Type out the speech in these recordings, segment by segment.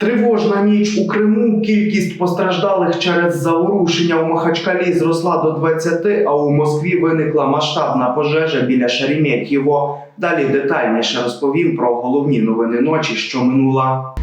Тривожна ніч у Криму. Кількість постраждалих через заворушення у Махачкалі зросла до 20, а у Москві виникла масштабна пожежа біля Шереметьєво. Далі детальніше розповім про головні новини ночі, що минула.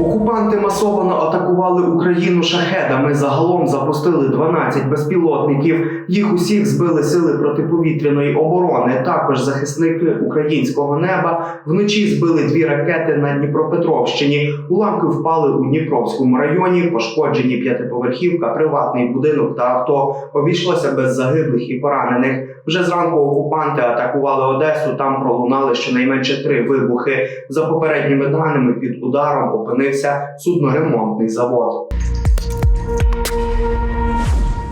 Окупанти масово атакували Україну шахедами. Загалом запустили 12 безпілотників. Їх усіх збили сили протиповітряної оборони. Також захисники українського неба вночі збили дві ракети на Дніпропетровщині. Уламки впали у Дніпровському районі. Пошкоджені п'ятиповерхівка, приватний будинок та авто. Обійшлося без загиблих і поранених. Вже зранку окупанти атакували Одесу. Там пролунали щонайменше три вибухи. За попередніми даними під ударом опинився судноремонтний завод.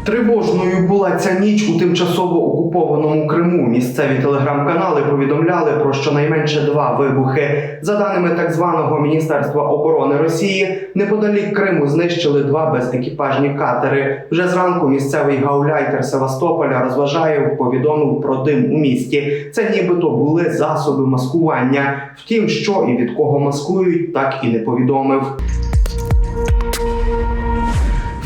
Тривожною була ця ніч у тимчасово окупованому Криму. Місцеві телеграм-канали повідомляли про щонайменше два вибухи. За даними так званого Міністерства оборони Росії, неподалік Криму знищили два безекіпажні катери. Вже зранку місцевий гауляйтер Севастополя розважає повідомив про дим у місті. Це нібито були засоби маскування. Втім, що і від кого маскують, так і не повідомив.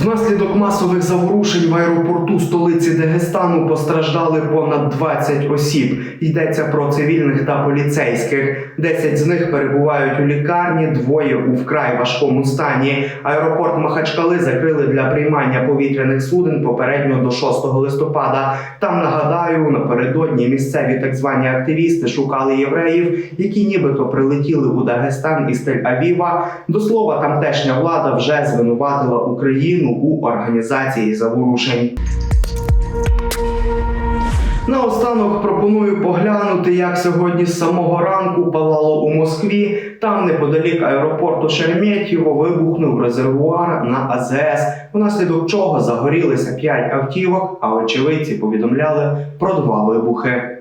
Внаслідок масових заворушень в аеропорту столиці Дагестану постраждали понад 20 осіб. Йдеться про цивільних та поліцейських. 10 з них перебувають у лікарні, двоє у вкрай важкому стані. Аеропорт Махачкали закрили для приймання повітряних суден попередньо до 6 листопада. Там нагадаю, напередодні місцеві так звані активісти шукали євреїв, які нібито прилетіли у Дагестан із Тель-Авіва. До слова, тамтешня влада вже звинуватила Україну у організації заворушень. Наостанок пропоную поглянути, як сьогодні з самого ранку палало у Москві. Там, неподалік аеропорту Шереметьєво, вибухнув резервуар на АЗС, внаслідок чого загорілися 5 автівок, а очевидці повідомляли про два вибухи.